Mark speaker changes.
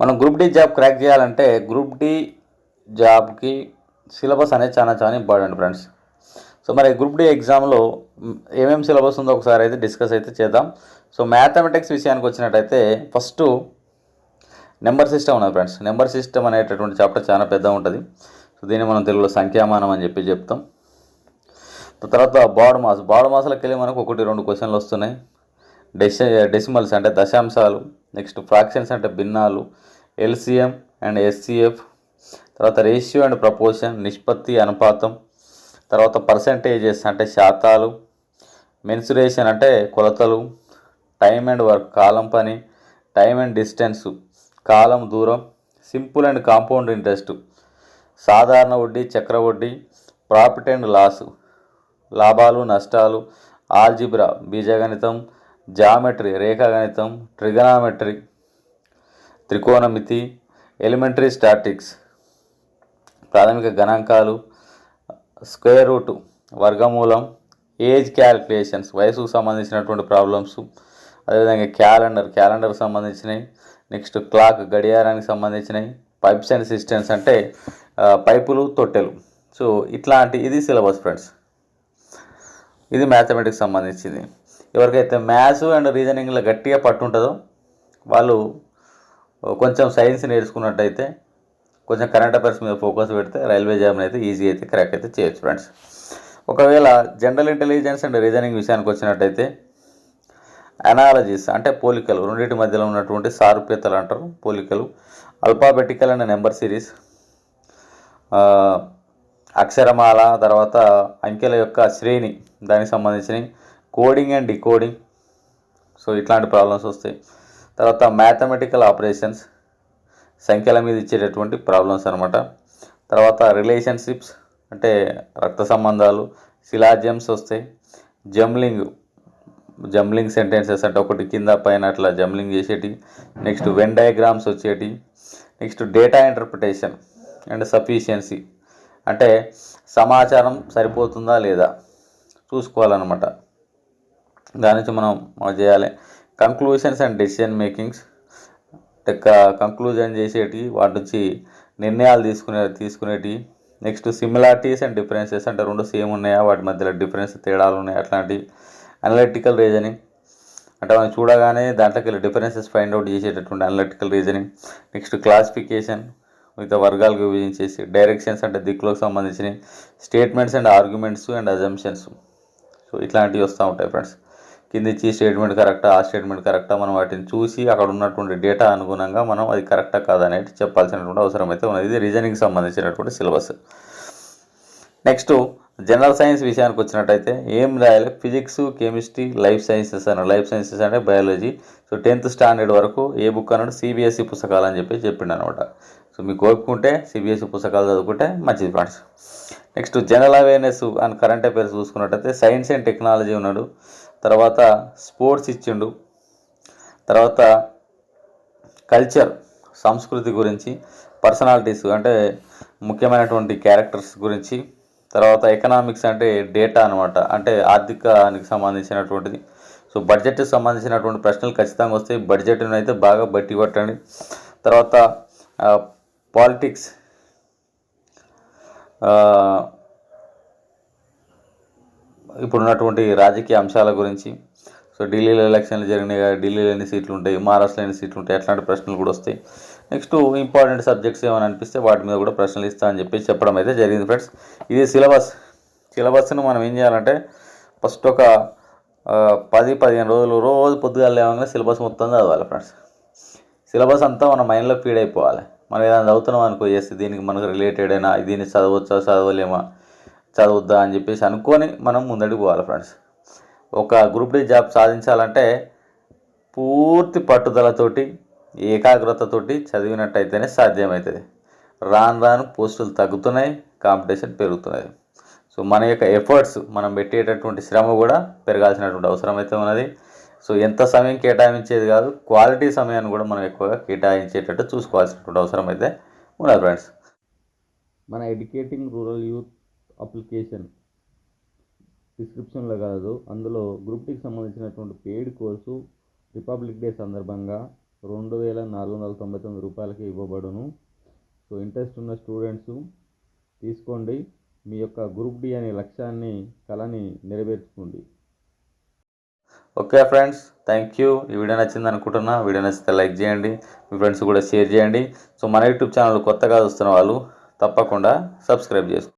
Speaker 1: మనం group D job crack చేయాలంటే group D జాబ్కి సిలబస్ అనేది చాలా చాలా ఇంపార్టెంట్ ఫ్రెండ్స్ సో మరి గ్రూప్ డి ఎగ్జామ్లో ఏమేమి సిలబస్ ఉందో ఒకసారి అయితే డిస్కస్ అయితే చేద్దాం. సో మ్యాథమెటిక్స్ విషయానికి వచ్చినట్టయితే ఫస్ట్ నెంబర్ సిస్టమ్ ఉన్నది ఫ్రెండ్స్ నెంబర్ సిస్టమ్ అనేటటువంటి చాప్టర్ చాలా పెద్ద ఉంటుంది. సో దీన్ని మనం తెలుగులో సంఖ్యామానం అని చెప్పి చెప్తాం. తర్వాత బాడు మాస్ బాడు మాసాలకు వెళ్ళి మనకు ఒకటి రెండు క్వశ్చన్లు వస్తున్నాయి. డెసి డెసిమల్స్ అంటే దశాంశాలు నెక్స్ట్ ఫ్రాక్షన్స్ అంటే భిన్నాలు ఎల్సిఎం అండ్ ఎస్సిఎఫ్ తర్వాత రేషియో అండ్ ప్రపోర్షన్ నిష్పత్తి అనుపాతం తర్వాత పర్సంటేజెస్ అంటే శాతాలు మెన్సురేషన్ అంటే కొలతలు టైం అండ్ వర్క్ కాలం పని టైం అండ్ డిస్టెన్స్ కాలం దూరం సింపుల్ అండ్ కాంపౌండ్ ఇంట్రెస్ట్ సాధారణ వడ్డీ చక్ర వడ్డీ ప్రాఫిట్ అండ్ లాస్ లాభాలు నష్టాలు ఆల్జిబ్రా బీజగణితం జామెట్రీ రేఖాగణితం ట్రిగనామెట్రీ త్రికోణమితి ఎలిమెంటరీ స్టాటిక్స్ ప్రాథమిక గణాంకాలు స్క్వేర్ రూట్ వర్గమూలం ఏజ్ క్యాలిక్యులేషన్స్ వయసుకు సంబంధించినటువంటి ప్రాబ్లమ్స్ అదేవిధంగా క్యాలెండర్ క్యాలెండర్కి సంబంధించినవి నెక్స్ట్ క్లాక్ గడియారానికి సంబంధించినవి పైప్స్ అండ్ సిస్టమ్స్ అంటే పైపులు తొట్టెలు. సో ఇట్లాంటి ఇది సిలబస్ ఫ్రెండ్స్. ఇది మ్యాథమెటిక్స్ సంబంధించింది. ఎవరికైతే మ్యాథ్స్ అండ్ రీజనింగ్లో గట్టిగా పట్టు ఉంటుందో వాళ్ళు కొంచెం సైన్స్ నేర్చుకున్నట్టయితే కొంచెం కరెంట్ అఫైర్స్ మీద ఫోకస్ పెడితే రైల్వే జాబ్ని అయితే ఈజీ అయితే క్రాక్ అయితే చేయొచ్చు ఫ్రెండ్స్. ఒకవేళ జనరల్ ఇంటెలిజెన్స్ అండ్ రీజనింగ్ విషయానికి వచ్చినట్టయితే అనాలజీస్ అంటే పోలికలు రెండింటి మధ్యలో ఉన్నటువంటి సారూప్యతలు అంటారు పోలికలు. Alphabetical and number series. అక్షరమాల తర్వాత అంకెల యొక్క శ్రేణి దానికి సంబంధించిన కోడింగ్ అండ్ డికోడింగ్ సో ఇట్లాంటి ప్రాబ్లమ్స్ వస్తాయి. తర్వాత మ్యాథమెటికల్ ఆపరేషన్స్ సంఖ్యల మీద ఇచ్చేటటువంటి ప్రాబ్లమ్స్ అనమాట తర్వాత రిలేషన్షిప్స్ అంటే రక్త సంబంధాలు శిలాజమ్స్ వస్తాయి. జంబ్లింగ్ జంబ్లింగ్ సెంటెన్సెస్ అంటే ఒకటి కింద పైన అట్లా జంబ్లింగ్ చేసేటి. నెక్స్ట్ వెన్ డయాగ్రామ్స్ వచ్చేటి. Next data interpretation and sufficiency అంటే సమాచారం సరిపోతుందా లేదా? చూసుకోవాలన్నమాట. దాని నుంచి మనం చేయాలి. Conclusions and decision makings conclusion చేసేటి వాటి నుంచి నిర్ణయాలు తీసుకునే తీసుకునేటి నెక్స్ట్ సిమిలారిటీస్ అండ్ డిఫరెన్సెస్ అంటే రెండు సేమ్ ఉన్నాయా? వాటి మధ్యలో డిఫరెన్స్ తేడాలు ఉన్నాయి? అట్లాంటి అనలిటికల్ రీజనింగ్ అంటే మనం చూడగానే దాంట్లోకి వెళ్ళి డిఫరెన్సెస్ ఫైండ్ అవుట్ చేసేటటువంటి అనలిటికల్ రీజనింగ్ నెక్స్ట్ క్లాసిఫికేషన్ మిగతా వర్గాలకు విభజించేసి డైరెక్షన్స్ అంటే దిక్కులకు సంబంధించినవి statements and arguments and assumptions so ఇట్లాంటివి వస్తూ ఉంటాయి ఫ్రెండ్స్ కింద ఇచ్చి స్టేట్మెంట్ కరెక్టా ఆ స్టేట్మెంట్ కరెక్టా మనం వాటిని చూసి అక్కడ ఉన్నటువంటి డేటా అనుగుణంగా మనం అది కరెక్టా కాదా అనేది చెప్పాల్సినటువంటి అవసరం అయితే ఉన్నది. ఇది రీజనింగ్కి సంబంధించినటువంటి సిలబస్. నెక్స్ట్ జనరల్ సైన్స్ విషయానికి వచ్చినట్టయితే ఏం రాయాలి? ఫిజిక్స్ కెమిస్ట్రీ లైఫ్ సైన్సెస్ అన్న లైఫ్ సైన్సెస్ అంటే బయాలజీ. సో టెన్త్ స్టాండర్డ్ వరకు ఏ బుక్ అన్నాడు? సిబిఎస్ఈ పుస్తకాలు అని చెప్పి చెప్పిండు అనమాట సో మీకు ఓపుకుంటే సిబిఎస్ఈ పుస్తకాలు చదువుకుంటే మంచిది friends. Next general awareness and current affairs చూసుకున్నట్టయితే సైన్స్ అండ్ టెక్నాలజీ ఉన్నాడు. తర్వాత స్పోర్ట్స్ ఇచ్చిండు. తర్వాత కల్చర్ సంస్కృతి గురించి పర్సనాలిటీస్ అంటే ముఖ్యమైనటువంటి క్యారెక్టర్స్ గురించి తర్వాత ఎకనామిక్స్ అంటే డేటా అనమాట అంటే ఆర్థికానికి సంబంధించినటువంటిది. సో బడ్జెట్కి సంబంధించినటువంటి ప్రశ్నలు ఖచ్చితంగా వస్తాయి. బడ్జెట్ను అయితే బాగా బట్టి పట్టండి. తర్వాత పాలిటిక్స్ ఇప్పుడున్నటువంటి రాజకీయ అంశాల గురించి. సో ఢిల్లీలో ఎలక్షన్లు జరిగినాయి కదా ఢిల్లీలో ఎన్ని సీట్లు ఉంటాయి మహారాష్ట్రలో ఎన్ని సీట్లు ఉంటాయి అట్లాంటి ప్రశ్నలు కూడా వస్తాయి. నెక్స్ట్ ఇంపార్టెంట్ సబ్జెక్ట్స్ ఏమైనా అనిపిస్తే వాటి మీద కూడా ప్రశ్నలు ఇస్తా అని చెప్పి చెప్పడం అయితే జరిగింది ఫ్రెండ్స్. ఇది సిలబస్. సిలబస్ను మనం ఏం చేయాలంటే ఫస్ట్ ఒక పది పదిహేను రోజులు రోజు పొద్దుగా లేవగానే సిలబస్ మొత్తం చదవాలి ఫ్రెండ్స్. సిలబస్ అంతా మన మైండ్లో ఫీడ్ అయిపోవాలి. మనం ఏదైనా చదువుతున్నాం అనుకో చేస్తే దీనికి మనకు రిలేటెడ్ అయినా దీన్ని చదవచ్చా చదవలేమా చదవద్దా అని చెప్పేసి అనుకొని మనం ముందడికి పోవాలి ఫ్రెండ్స్. ఒక గ్రూప్ డి జాబ్ సాధించాలంటే పూర్తి పట్టుదలతోటి ఏకాగ్రతతోటి చదివినట్టయితేనే సాధ్యమవుతుంది రాను రాను పోస్టులు తగ్గుతున్నాయి కాంపిటీషన్ పెరుగుతున్నది సో మన యొక్క ఎఫర్ట్స్ మనం పెట్టేటటువంటి శ్రమ కూడా పెరగాల్సినటువంటి అవసరం అయితే ఉన్నది. సో ఎంత సమయం కేటాయించేది కాదు క్వాలిటీ సమయాన్ని కూడా మనం ఎక్కువగా కేటాయించేటట్టు చూసుకోవాల్సినటువంటి అవసరం అయితే ఉన్నది ఫ్రెండ్స్. మన ఎడ్యుకేటింగ్ రూరల్ యూత్ అప్లికేషన్. డిస్క్రిప్షన్లో కాదు అందులో గ్రూప్ డికి సంబంధించినటువంటి పెయిడ్ కోర్సు రిపబ్లిక్ డే సందర్భంగా రెండు వేల నాలుగు వందల తొంభై తొమ్మిది రూపాయలకి ఇవ్వబడును. సో ఇంట్రెస్ట్ ఉన్న స్టూడెంట్స్ తీసుకోండి. మీ యొక్క గ్రూప్ డి అనే లక్ష్యాన్ని కళని నెరవేర్చుకోండి. Okay friends thank you. ఈ వీడియో నచ్చింది అనుకుంటున్నా వీడియో నచ్చితే లైక్ చేయండి మీ ఫ్రెండ్స్ కూడా షేర్ చేయండి. సో మన యూట్యూబ్ ఛానల్ కొత్తగా చూస్తున్న వాళ్ళు తప్పకుండా సబ్స్క్రైబ్ చేసుకోండి.